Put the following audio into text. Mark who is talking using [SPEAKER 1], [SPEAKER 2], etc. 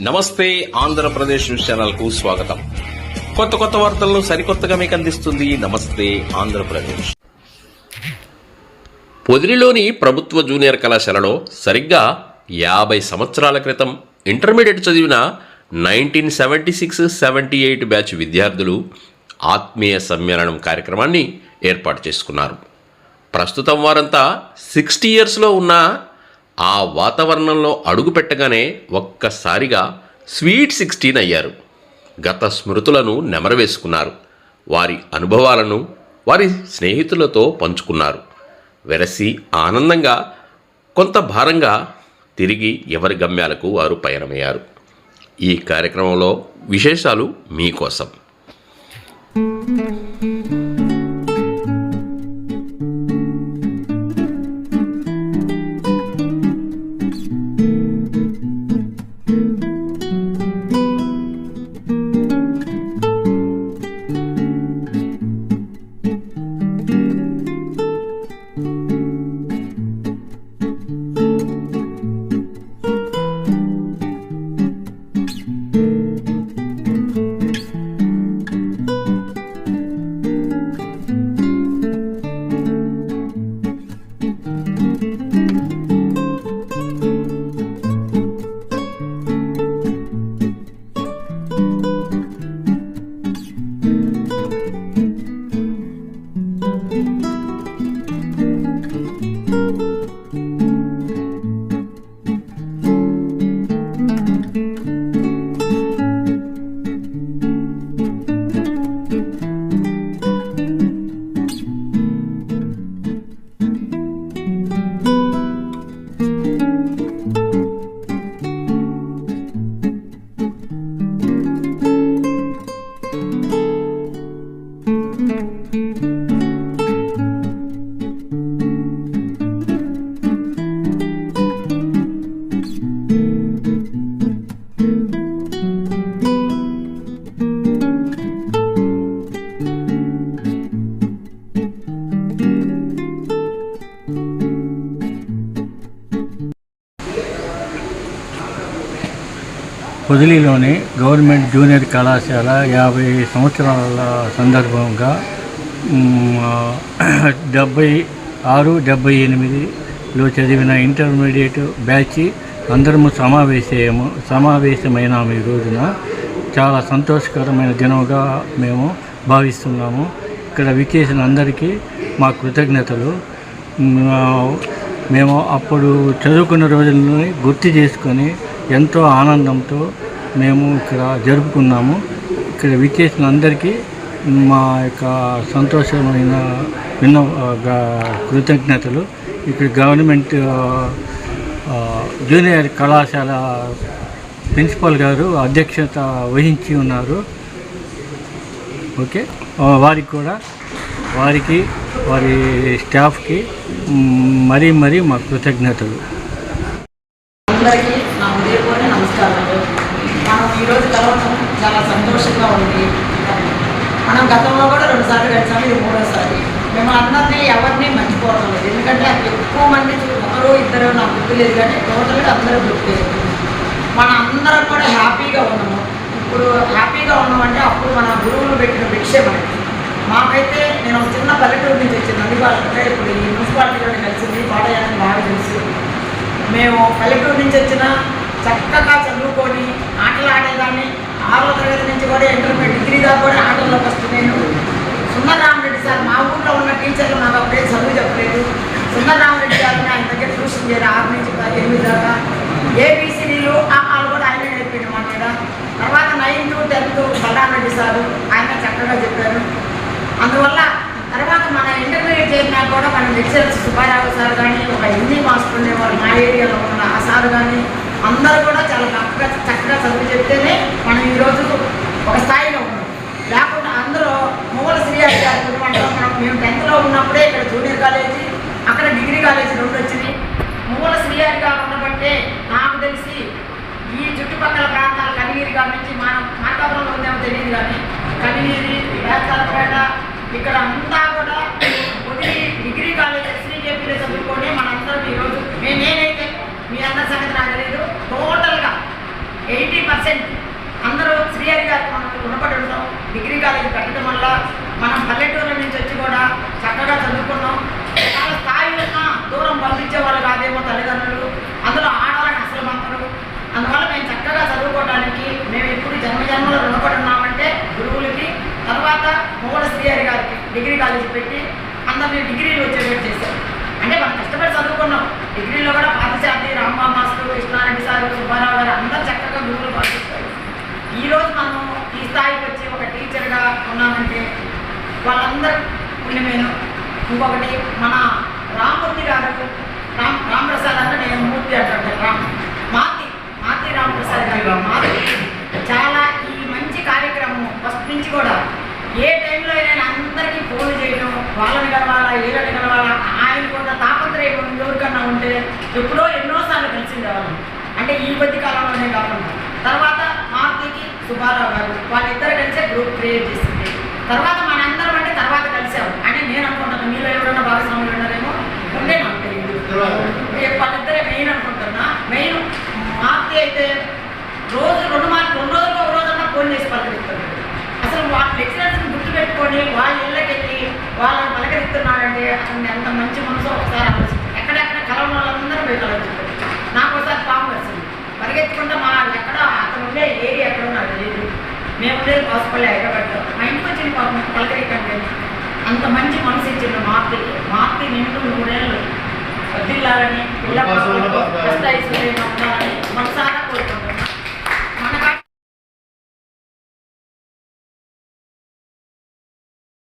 [SPEAKER 1] నమస్తే ఆంధ్రప్రదేశ్ న్యూస్ ఛానల్కు స్వాగతం. కొత్త కొత్త వార్తలను సరికొత్తగా మీకు అందిస్తుంది నమస్తే ఆంధ్రప్రదేశ్.
[SPEAKER 2] పొదిలిలోని ప్రభుత్వ జూనియర్ కళాశాలలో సరిగ్గా యాభై సంవత్సరాల క్రితం ఇంటర్మీడియట్ చదివిన nineteen seventy six seventy eight batch విద్యార్థులు ఆత్మీయ సమ్మేళనం కార్యక్రమాన్ని ఏర్పాటు చేసుకున్నారు. ప్రస్తుతం వారంతా సిక్స్టీ ఇయర్స్లో ఉన్న ఆ వాతావరణంలో అడుగుపెట్టగానే ఒక్కసారిగా స్వీట్ సిక్స్టీన్ అయ్యారు. గత స్మృతులను నెమరవేసుకున్నారు. వారి అనుభవాలను వారి స్నేహితులతో పంచుకున్నారు. వెరసి ఆనందంగా కొంత భారంగా తిరిగి ఎవరి గమ్యాలకు వారు పయనమయ్యారు. ఈ కార్యక్రమంలో విశేషాలు మీకోసం.
[SPEAKER 3] పొదిలిలోని గవర్నమెంట్ జూనియర్ కళాశాల యాభై సంవత్సరాల సందర్భంగా డెబ్బై ఆరు డెబ్బై ఎనిమిదిలో చదివిన ఇంటర్మీడియట్ బ్యాచ్ అందరము సమావేశము సమావేశమైనాము ఈ రోజున. చాలా సంతోషకరమైన దినముగా మేము భావిస్తున్నాము. ఇక్కడ విచ్చేసిన అందరికీ మా కృతజ్ఞతలు. మేము అప్పుడు చదువుకున్న రోజులని గుర్తు చేసుకొని ఎంతో ఆనందంతో మేము ఇక్కడ జరుపుకున్నాము. ఇక్కడ విచ్చేసిన అందరికీ మా యొక్క సంతోషమైన విన్న కృతజ్ఞతలు. ఇక్కడ గవర్నమెంట్ జూనియర్ కళాశాల ప్రిన్సిపల్ గారు అధ్యక్షత వహించి ఉన్నారు. ఓకే? వారికి కూడా వారికి వారి స్టాఫ్కి మరీ మరీ మా కృతజ్ఞతలు.
[SPEAKER 4] అందరికీ నా ఉదయపూర్ణ నమస్కారాలు మనం ఈరోజు కలవడం చాలా సంతోషంగా ఉంది. మనం గతంలో కూడా రెండుసార్లు గడిచాము ఇది మూడోసారి. మేము అందరినీ ఎవరిని మర్చిపోవడం లేదు. ఎందుకంటే అది ఎక్కువ మంది ఒకరు ఇద్దరు నాకు గుర్తు లేదు కానీ టోటల్గా అందరూ గుర్తు లేదు. మన అందరం కూడా హ్యాపీగా ఉన్నాము. ఇప్పుడు హ్యాపీగా ఉన్నామంటే అప్పుడు మన గురువులు పెట్టిన భిక్షే మనకి. మాకైతే నేను ఒక చిన్న పల్లెటూరు నుంచి వచ్చిన నందిపాలంటే ఇప్పుడు ఈ మున్సిపాలిటీలోనే కలిసింది పాడయాలని బాగా తెలుసు. మేము పల్లెటూరు నుంచి వచ్చిన చక్కగా చదువుకొని ఆటలు ఆడేదాన్ని ఆరో తరగతి నుంచి కూడా ఇంటర్మీడియట్ డిగ్రీ దాకా కూడా ఆటల్లోకి వస్తున్నాను నేను. సుందరరామరెడ్డి సార్ మా ఊర్లో ఉన్న టీచర్లు నాకు అప్పుడే చదువు చెప్పలేదు. సుందరరామరెడ్డి గారిని ఆయన దగ్గర ట్యూషన్ చేయరు ఆరు నుంచి పది ఎనిమిది దాకా ఏబీసీడీలు వాళ్ళు కూడా ఆయన నేర్పిండు మా మీద. తర్వాత నైన్త్ టెన్త్ బలరామరెడ్డి సారు ఆయన చక్కగా చెప్పారు. అందువల్ల తర్వాత మన ఇంటర్మీడియట్ చేసినా కూడా మన లెక్చరర్స్ సుబ్బారావు సార్ కానీ ఒక హిందీ మాస్టర్ ఉండేవారు మా ఏరియాలో ఉన్న ఆ సార్ కానీ అందరూ కూడా చాలా చక్కగా ఖచ్చితంగా చదువు చెప్తేనే మనం ఈరోజు ఒక స్థాయిలో ఉన్నాం. లేకుండా అందరూ మూల శ్రీ గారి మనం. మేము టెన్త్లో ఉన్నప్పుడే ఇక్కడ జూనియర్ కాలేజీ అక్కడ డిగ్రీ కాలేజీ రెండు వచ్చినాయి. మూల శ్రీయారి గారు ఉండబట్టే నాకు తెలిసి ఈ చుట్టుపక్కల ప్రాంతాల కనిగిరి గారి నుంచి మనం మార్కాపురంలో ఉందేమో తెలియదు కానీ కనిగిరి వేస్తాలపేట ఇక్కడ అంతా కూడా వదిలి డిగ్రీ కాలేజ్ ఎస్సీకేపీలో చదువుకొని మనందరం ఈరోజు కాలేజీ పెట్టడం వల్ల మనం పల్లెటూరు నుంచి వచ్చి కూడా చక్కగా చదువుకున్నాం. చాలా స్థాయిలో దూరం పంపించేవాళ్ళు కాదేమో తల్లిదండ్రులు. అందులో ఆడాలని అసలు మంత్రులు. అందువల్ల మేము చక్కగా చదువుకోవడానికి మేము ఎప్పుడు జన్మజన్మలో రుణపడున్నామంటే గురువులకి తర్వాత మూల శ్రీహరి గారికి డిగ్రీ కాలేజీ పెట్టి అందరినీ డిగ్రీలు వచ్చేటట్టు చేశారు. అంటే మనం కష్టపడి చదువుకున్నాం. డిగ్రీలో కూడా పాతశాతి రామ్మా మాస్టర్ కృష్ణారెడ్డి సార్ సుబ్బారావు గారు అందరూ చక్కగా గురువులు పాటిస్తారు ఈరోజు మనం ఈ స్థాయికి వచ్చి వాళ్ళందరూ పుణ్యమేను ఇంకొకటి మన రామూర్తి గారు రామ్ రామప్రసాద్ అంటే నేను మూర్తి అంటాడు రామ్ మాతి మాతి రామప్రసాద్ గారు. మాతి చాలా ఈ మంచి కార్యక్రమం ఫస్ట్ నుంచి కూడా ఏ టైంలో అయినా అందరికీ ఫోన్ చేయడం వాళ్ళని కలవాలా వీళ్ళని కలవాలా ఆయన కొంత తాపత్రయం ఎవరికన్నా ఉంటే ఎప్పుడో ఎన్నోసార్లు కలిసిండేవాళ్ళం అంటే ఈ కొద్ది కాలంలోనే కాకుండా. తర్వాత మారుతికి సుబ్బారావు గారు వాళ్ళిద్దరు కలిసే గ్రూప్ క్రియేట్ చేసింది. తర్వాత మనందరం అంటే తర్వాత కలిసాము అంటే నేను అనుకుంటున్నాను మీలో ఎవరైనా భాగస్వాములు ఉన్నారేమో? ఉండే నాకు తెలియదు. నూరేళ్ళు వదిలాలని పిల్ల పాపలకు కష్ట ఐశ్వర్యంగా ఉండాలని మనసారా కోరుకుంటున్నాను